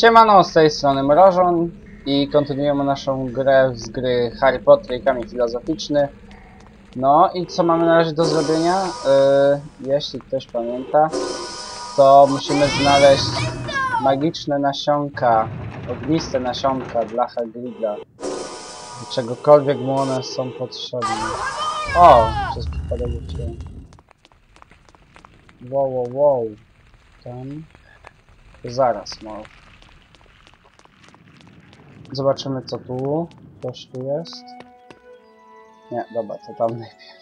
Siemano, z tej strony Mrożon i kontynuujemy naszą grę z gry Harry Potter i Kamień Filozoficzny. No i co mamy na razie do zrobienia? Yy, jeśli ktoś pamięta, to musimy znaleźć magiczne nasionka, ogniste nasionka dla Hagrida. Czegokolwiek mu one są potrzebne. O! Przez przypadek wróciłem. Wow, wow, wow. Tam. Zaraz, może. Zobaczymy co tu. Coś tu jest. Nie, dobra, to tam najpierw.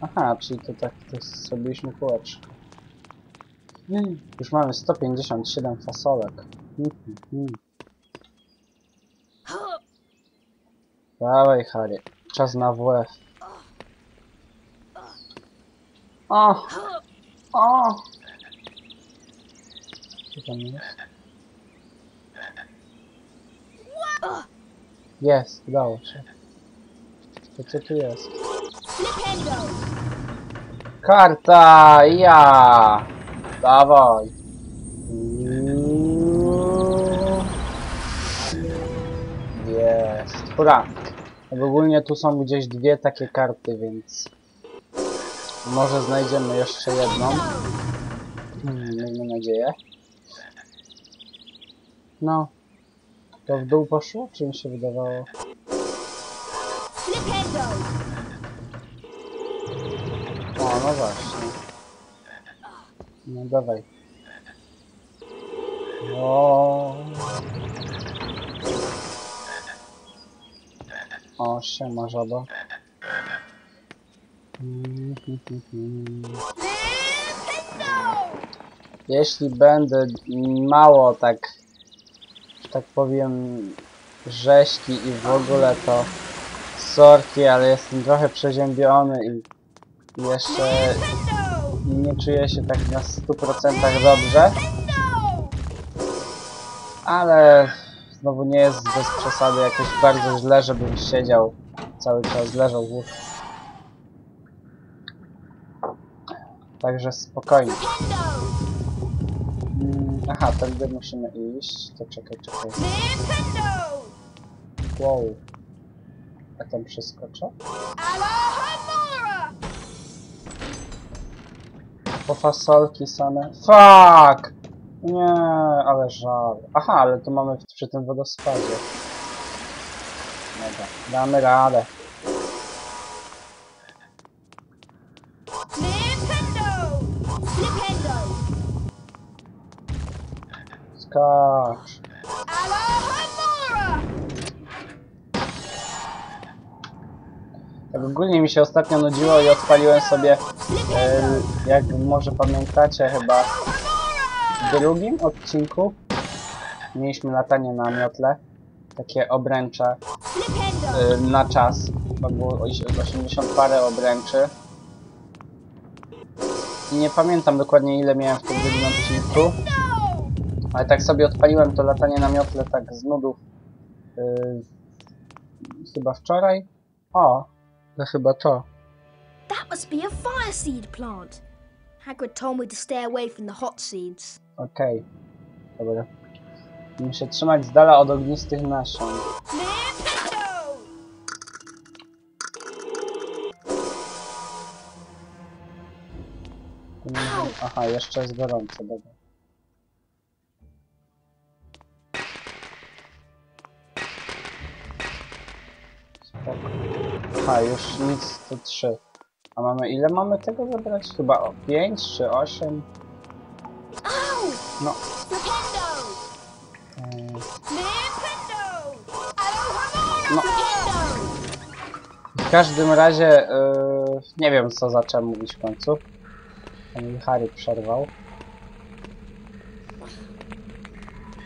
Aha, czyli to tak to zrobiliśmy kółeczko. Mm, Już mamy 157 fasolek. Mhm, mhm. Dawaj, Harry. Czas na WF. O! O! Co tam jest? Jest, udało się. To co tu jest? Karta! Ja! Dawaj! Jest. Hurra! Ogólnie tu są gdzieś dwie takie karty, więc... Może znajdziemy jeszcze jedną. Hmm, Miejmy nadzieję. No. To w dół poszło? Czy mi się wydawało? O, no właśnie. No dawaj. O. O, siema żaba. Jeśli będę mało tak, tak powiem, rzeźki i w ogóle to sorki, ale jestem trochę przeziębiony i jeszcze! Nie czuję się tak na 100% dobrze. Ale znowu nie jest bez przesady jakoś bardzo źle, żebym siedział cały czas, leżał w łóżku. Także spokojnie. Mm, Aha, tędy musimy iść. To czekaj, czekaj. Wow. A tam przeskoczę? Po fasolki same. Fuck! Nie, ale żal. Aha, ale to mamy przy tym wodospadzie. Dobra, damy radę. Ogólnie mi się ostatnio nudziło i odpaliłem sobie, e, jak może pamiętacie chyba w drugim odcinku. Mieliśmy latanie na miotle, takie obręcze e, na czas, to było oś- 80 parę obręczy. I nie pamiętam dokładnie ile miałem w tym drugim odcinku, ale tak sobie odpaliłem to latanie na miotle tak z nudów e, chyba wczoraj, o, to chyba to. That must be a fire seed plant. Hagrid told me to stay away from the hot seeds. Okej. Dobra. Się trzymać z dala od ognistych wiem- Aha, jeszcze jest gorąco, dobra. Spoko. Aha, już nic, to trzy. A mamy, ile mamy tego zebrać? Chyba o 5 czy 8? Ow! No. No. W każdym razie, yy, nie wiem co zacząłem mówić w końcu. Pan Harry przerwał.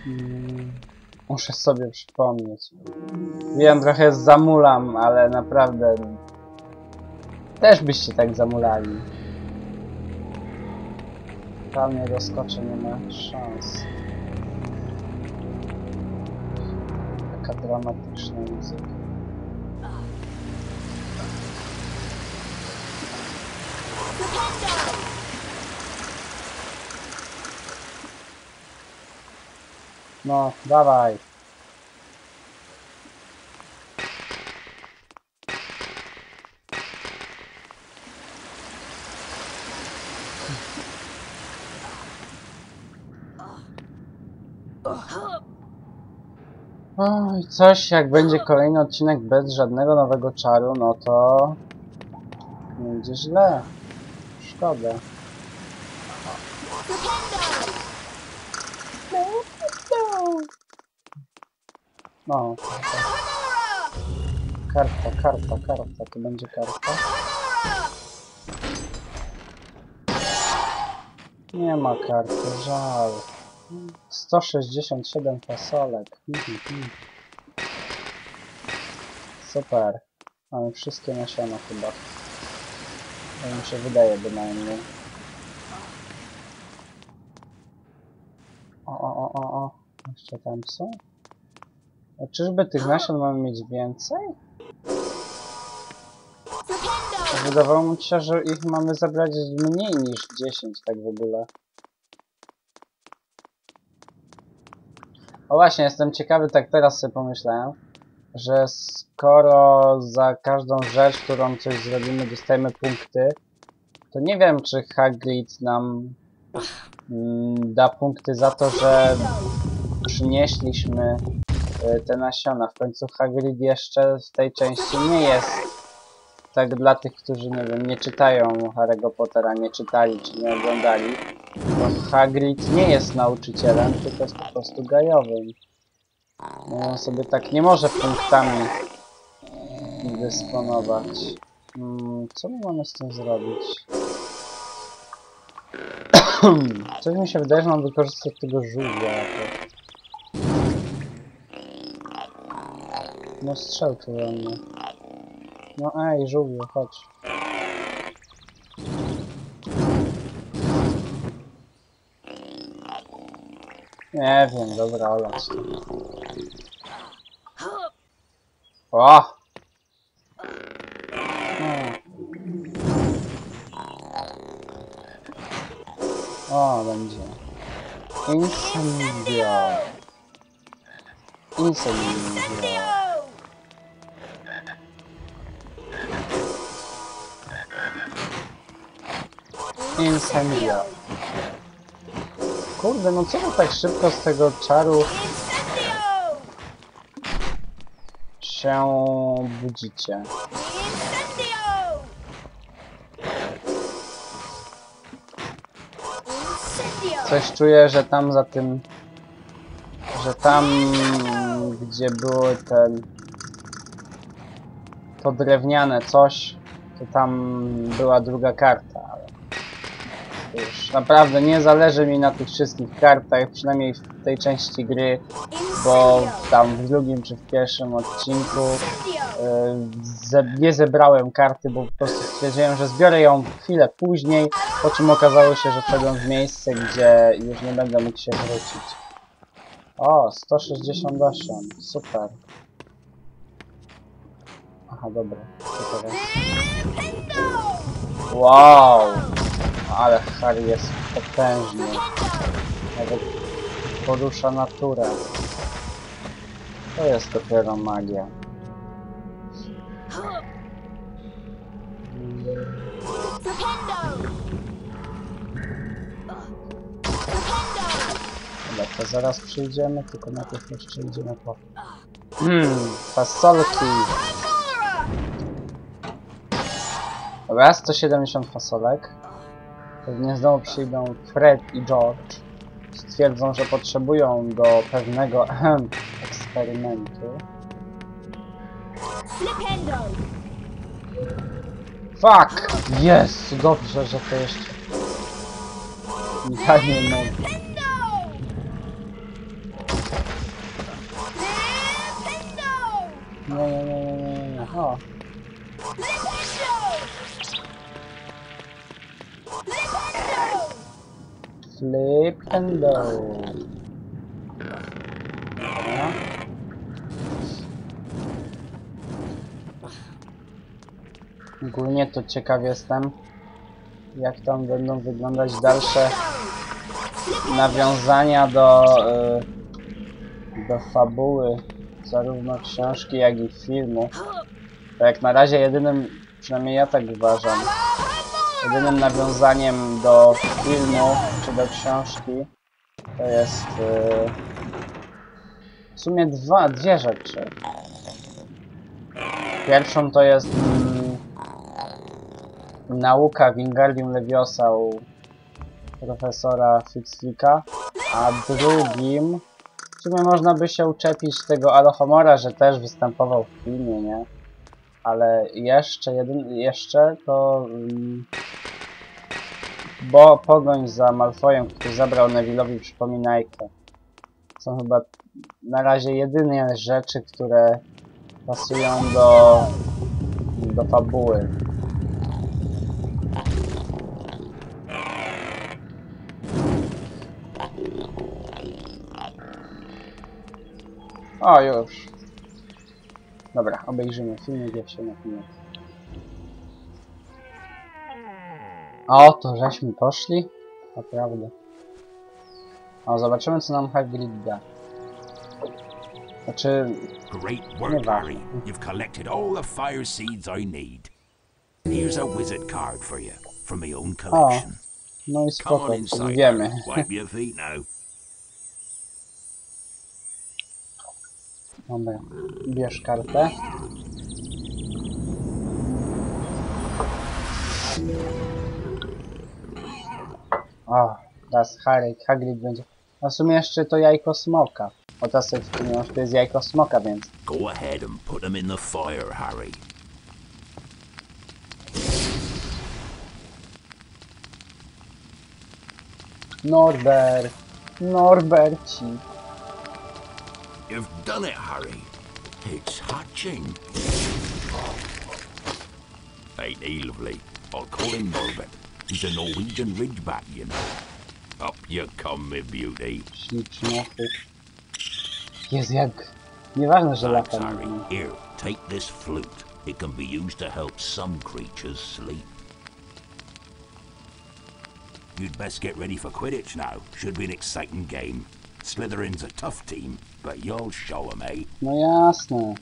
Mm, muszę sobie przypomnieć. Wiem, trochę zamulam, ale naprawdę też byście tak zamulali. Tam nie doskoczę, nie ma szans. Taka dramatyczna muzyka. No, dawaj. Oj, coś jak będzie kolejny odcinek bez żadnego nowego czaru, no to będzie źle. Szkoda. No, karta, karta, karta, to będzie karta. Nie ma karty, żal. 167 fasolek. Super. Mamy wszystkie nasiona chyba. Tak mi się wydaje bynajmniej. O, o, o, o, o. Jeszcze tam są? A czyżby tych nasion mamy mieć więcej? Wydawało mi się, że ich mamy zabrać mniej niż 10, tak w ogóle. O właśnie, jestem ciekawy, tak teraz sobie pomyślałem, że skoro za każdą rzecz, którą coś zrobimy, dostajemy punkty, to nie wiem, czy Hagrid nam mm, da punkty za to, że przynieśliśmy te nasiona. W końcu Hagrid jeszcze w tej części nie jest tak dla tych, którzy nie wiem, nie czytają Harry'ego Pottera, nie czytali czy nie oglądali. Hagrid nie jest nauczycielem, tylko jest po prostu gajowym. No, on sobie tak nie może punktami dysponować. Hmm, co my mamy z tym zrobić? Coś mi się wydaje, że mam wykorzystać tego żółwia jakoś. No strzel tu we mnie. No ej, żółwiu, chodź. Nie wiem, dobra, olać. O! O, będzie. Incendio. Incendio. Kurde, no wy tak szybko z tego czaru się budzicie? Coś czuję, że tam za tym... Że tam, gdzie ten... To drewniane coś, to tam była druga karta. Już naprawdę nie zależy mi na tych wszystkich kartach, przynajmniej w tej części gry, bo tam w drugim czy w pierwszym odcinku! Yy, ze, nie zebrałem karty, bo po prostu stwierdziłem, że zbiorę ją chwilę później, po czym okazało się, że wszedłem w miejsce, gdzie już nie będę mógł się wrócić. O, 168, super. Aha, dobra! Wow, ale Harry jest potężny, nawet porusza naturę. To jest dopiero magia. Dobra, to zaraz przyjdziemy, tylko najpierw jeszcze idziemy po... Hmm, fasolki. Dobra, 170 fasolek. Pewnie znowu przyjdą Fred i George. Stwierdzą, że potrzebują do pewnego eksperymentu. Fuck! Jest! Dobrze, że to jeszcze... Ja nie mogę. Nie, nie, nie, nie, nie, nie. Flip and go. Ogólnie to ciekaw jestem, jak tam będą wyglądać dalsze nawiązania do, y, do fabuły zarówno książki, jak i filmu. To jak na razie jedynym, przynajmniej ja tak uważam, jedynym nawiązaniem do filmu czy do książki to jest y, w sumie dwa, dwie rzeczy. Pierwszą to jest mm, nauka Wingardium Leviosa u profesora Fixlika, a drugim w sumie można by się uczepić tego Alohomora, że też występował w filmie, nie? Ale jeszcze jeden, jeszcze to mm, bo pogoń za Malfojem, który zabrał Neville'owi przypominajkę. Są chyba na razie jedyne rzeczy, które pasują do do fabuły. O, już. Dobra, obejrzymy filmik, jak się na filmie. O, to żeśmy poszli? Naprawdę. O, zobaczymy co nam Hagrid da. Znaczy, Great work. Harry. You've collected all the fire seeds I need. Here's a wizard card for you from my own collection. no i spoko, czyli wiemy. Wipe your feet now. Dobra, bierz kartę. O, teraz Harry, Hagrid będzie... A w sumie jeszcze to jajko smoka. O, teraz sobie że to jest jajko smoka, więc... Go ahead and put them in the fire, Harry. Norbert! Norberci! You've done it, Harry. It's hatching. Ain't he lovely? I'll call him Norbert. He's a Norwegian ridgeback, you know. Up you come, my beauty. Jest jak... Nieważne, że lata Harry. Here, take this flute. It can be used to help some creatures sleep. You'd best get ready for Quidditch now. Should be an exciting game. Slytherin's a tough team, but you'll show 'em, eh? No jasne.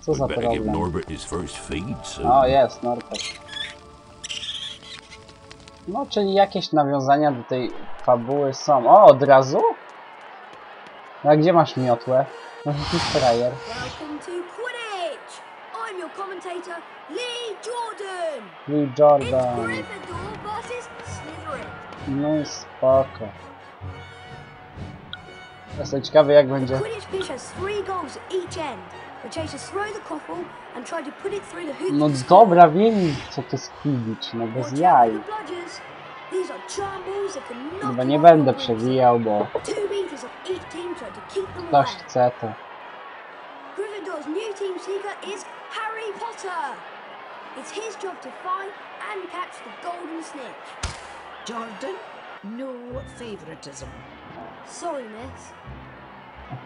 Co We za better give problem? Norbert his first feed soon. O, jest, Norbert. No, czyli jakieś nawiązania do tej fabuły są. O, od razu? A gdzie masz miotłę? No, jakiś frajer. Welcome to Quidditch! I'm your commentator, Lee Jordan! Lee It's Jordan. Gryffindor versus Slytherin. No i spoko. Jestem ciekawy jak będzie. Quidditch pitch has three goals at each end. The chasers throw the quaffle and try to put it through the hoop. No dobra, wiem co to jest Quidditch, no bez jaj. Chyba nie będę przewijał, bo ktoś chce to. Gryffindor's new team seeker is Harry Potter. It's his job to find and catch the golden snitch. Jordan, no favoritism. Sorry, miss.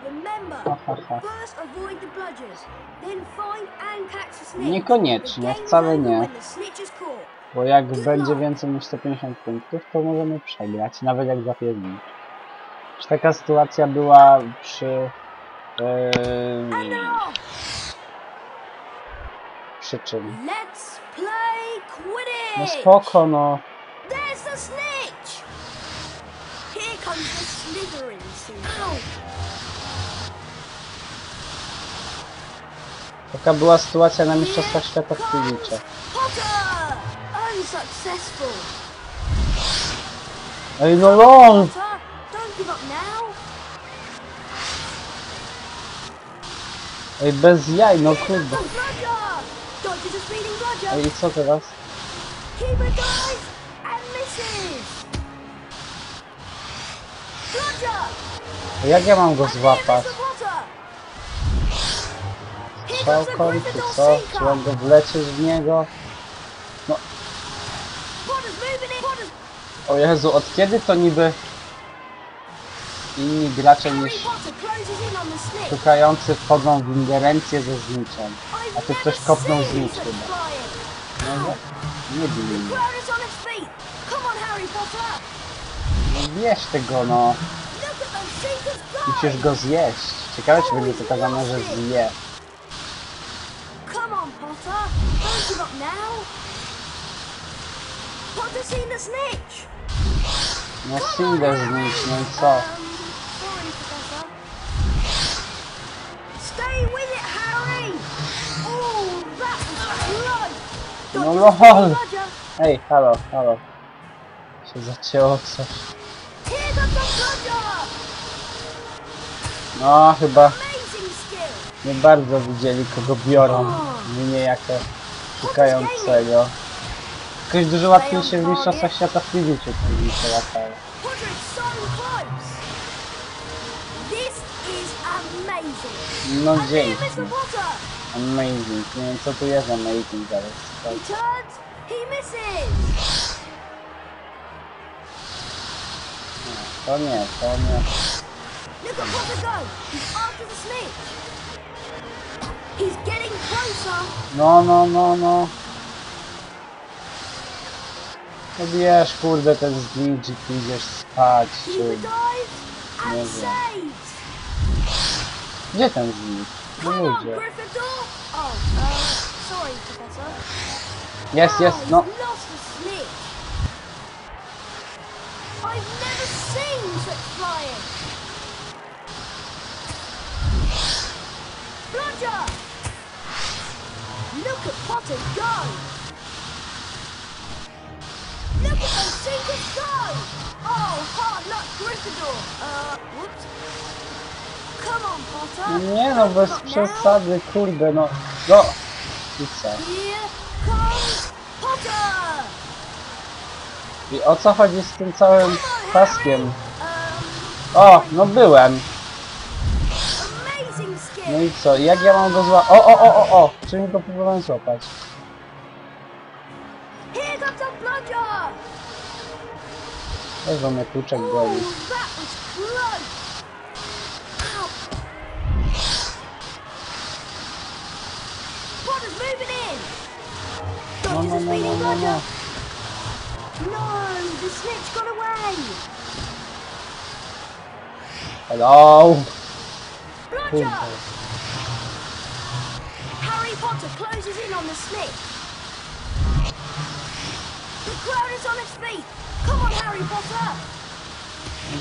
Remember, first avoid the bludgers, then find and catch the snitch. Niekoniecznie, wcale over nie. when the snitch is caught. Bo jak będzie więcej niż 150 punktów, to możemy przegrać, nawet jak zapierdnić. Czy taka sytuacja była przy... Yy, przy czym? Let's play Quidditch. No spoko, no. Taka była sytuacja na Mistrzostwach Świata w! Unsuccessful. Ej, no lol! Now. Ej, bez jaj, no kurde. Ej, co teraz? Keeper Jak ja mam go złapać? Strzałką, czy co? Czy mam go wlecieć w niego? Potter's O Jezu, od kiedy to niby inni gracze niż szukający wchodzą w ingerencję ze zniczem? A never ktoś kopnął znicz chyba. No, nie, bij mnie. No bierz tego no. Look at those seekers go. Musisz go zjeść. Ciekawe czy będzie pokazane, że zje. Come on, Potter. Don't give up now. Potter seen the snitch. No single znicz, no i co? Stay with it, Harry. Oh, that was close. No lol. Ej, halo, halo. Się zacięło coś. Here comes the. No, chyba nie bardzo widzieli, kogo biorą. Mnie jako szukającego. Jakoś dużo łatwiej się w Mistrzostwach Świata w. This is amazing. No dzięki. Amazing. Nie wiem co tu jest amazing misses. To nie, to nie. Look at Potter go. He's after the snitch. He's getting closer. No, no, no, no. No bierz kurde ten znicz i pójdziesz spać. He Czy... dives Nie and wiem. saves. Gdzie ten znicz? No Come on, ludzie. Gryffindor. Oh, uh, sorry, Professor. Jest, jest, oh, no. He's lost the snitch. I've never seen such flying. Roger! Potter go! Look at those go! Oh, hard luck, Gryffindor. Uh, whoops. Come on, Potter. Nie no, bez przesady, kurde, no. No. I co? Here comes Potter! I o co chodzi z tym całym paskiem? Um, O, no byłem. No i co? Jak ja mam go złapać? O, o, o, o, o! Czym go próbowałem złapać? Wam mnie kluczek goli. No, no, no, no, no, no. No, the snitch got away! Hello! Bludger! Potter closes in on the snitch. The crowd is on its feet. Come on, Harry Potter!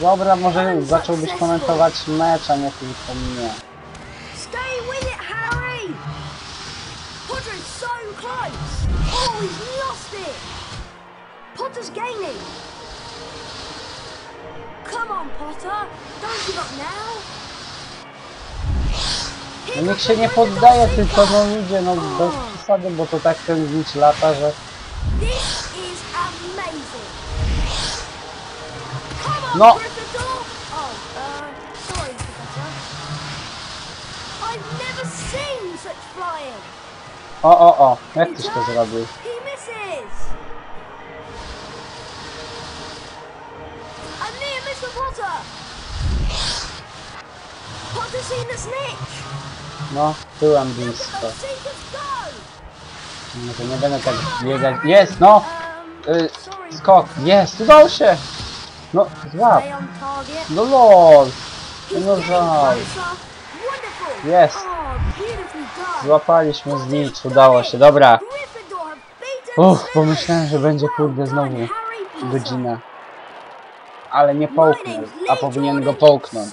Dobra, może zacząłbyś komentować mecz, a nie tylko mnie. Stay with it, Harry! Potter is so close. Oh, he's lost it. Potter's gaining. Come on, Potter. Don't give up now. No nikt się nie poddaje, tylko no ludzie, no bez przesady, bo to tak ten znicz lata, że... No. Oh, uh. O, o, o, jak tyś to zrobił? Potter seen the snitch. No, at blisko. Może nie będę tak biegać. Jest, no! Y, skok, jest, udało się! No, złap. No lol! No żal. Jest. Oh. Złapaliśmy znicz, udało się, dobra. Uff, pomyślałem, że będzie kurde znowu godzina. Ale nie połknął, a powinien go połknąć.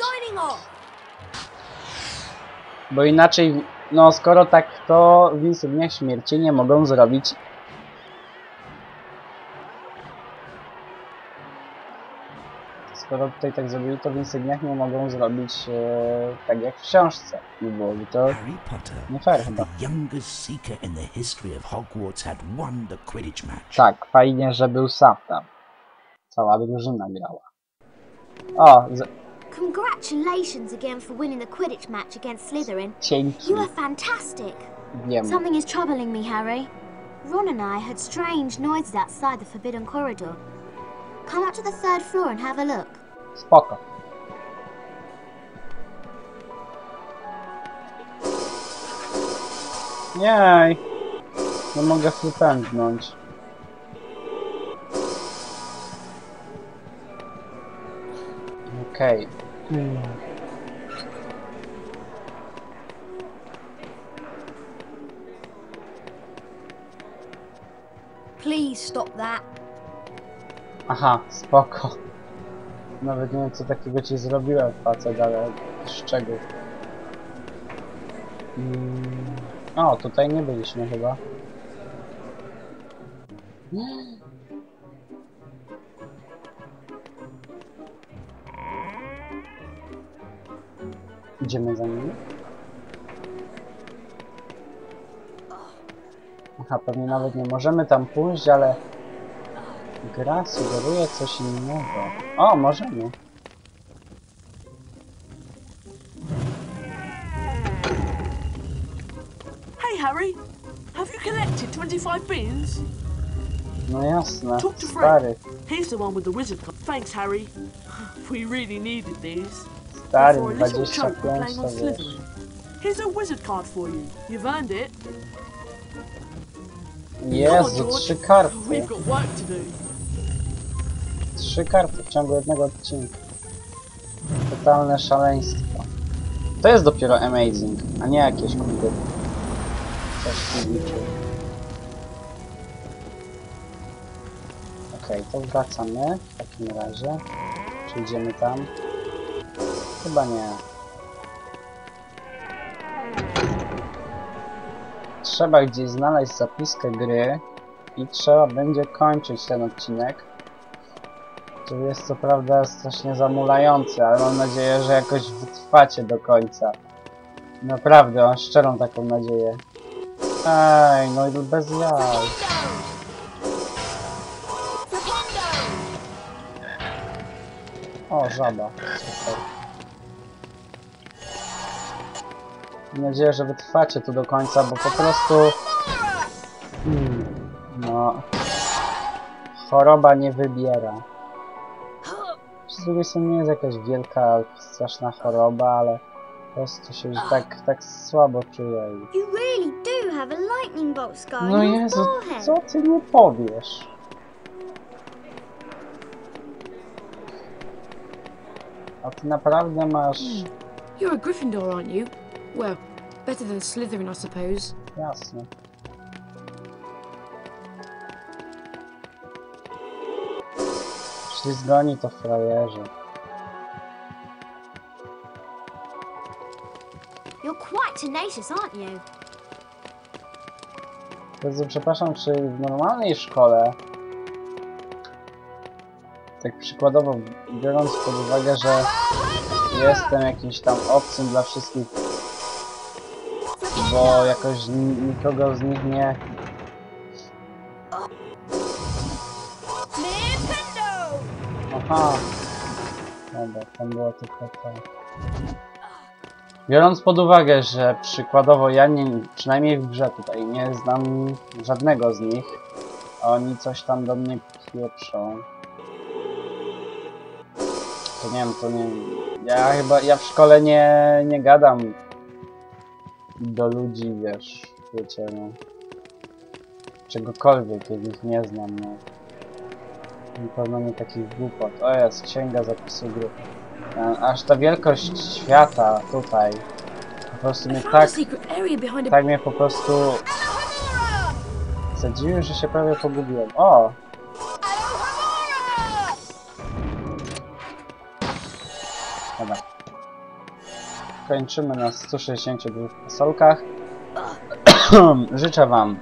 Bo inaczej, no skoro tak, to w insygnach śmierci nie mogą zrobić skoro tutaj tak zrobili, to w insygniach nie mogą zrobić e, tak jak w książce. Nie byłoby to Harry Potter, nie fair chyba. Tak, fajnie, że był sam tam. Cała drużyna grała. O, Congratulations again for winning the Quidditch match against Slytherin. dzięki. You are fantastic. Wiem. Something is troubling me, Harry. Ron and I heard strange noises outside the Forbidden Corridor. Come up to the third floor and have a look. Spoko. Jej! Nie mogę flipędnąć. Okej. Hmm. Please stop that. Aha, spoko. Nawet nie wiem co takiego ci zrobiłem facet, ale szczegół. Mm. O, tutaj nie byliśmy chyba. Idziemy za nimi? Aha, pewnie nawet nie możemy tam pójść, ale gra sugeruje coś innego. O, możemy. Hey, Harry. Have you collected 25 beans? No jasne, Talk to stary, Here's the one with the wizard. Thanks, Harry. We really needed these. Stary, For a little 25 chunk for playing to on wiesz. Slytherin. Here's a wizard card for you. You've earned it. Jezu, trzy karty. We've got work to do. Trzy karty w ciągu jednego odcinka. Totalne szaleństwo. To jest dopiero amazing, a nie jakieś kurde. Coś tu liczy. Okej, to wracamy w takim razie. Czy idziemy tam? Chyba nie. Trzeba gdzieś znaleźć zapiskę gry i trzeba będzie kończyć ten odcinek. Który jest co prawda strasznie zamulający, ale mam nadzieję, że jakoś wytrwacie do końca. Naprawdę, mam szczerą taką nadzieję. Ej, no i bez jaj. O, żaba. Super. Mam nadzieję, że wytrwacie tu do końca, bo po prostu... Hmm, no... Choroba nie wybiera. Z drugiej strony nie jest jakaś wielka, straszna choroba, ale po prostu się już tak, tak słabo czuję. No Jezu, co ty nie powiesz? A ty naprawdę masz... You're a Gryffindor, aren't you? Well, better than Slytherin, I suppose. Jasne. Ślizgoni to frajerzy. You're quite tenacious, aren't you? Bardzo przepraszam, czy w normalnej szkole, tak przykładowo biorąc pod uwagę, że jestem jakimś tam obcym dla wszystkich, bo jakoś nikogo z nich nie... Aha! Dobra, tam było tylko to. Biorąc pod uwagę, że przykładowo ja nie, przynajmniej w grze tutaj nie znam żadnego z nich, a oni coś tam do mnie pieprzą. To nie wiem, to nie Ja chyba, ja w szkole nie, nie gadam do ludzi, wiesz, wiecie, no. Czegokolwiek, jak ich nie znam, no. Na pewno nie takich głupot. O jest, księga zapisu gry. E, Aż ta wielkość świata tutaj po prostu mnie tak, tak mnie po prostu zadziwił, że się prawie pogubiłem. O! Kończymy na 162 fasolkach. Życzę Wam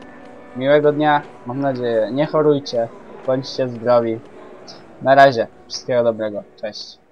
miłego dnia. Mam nadzieję, nie chorujcie. Bądźcie zdrowi. Na razie. Wszystkiego dobrego. Cześć.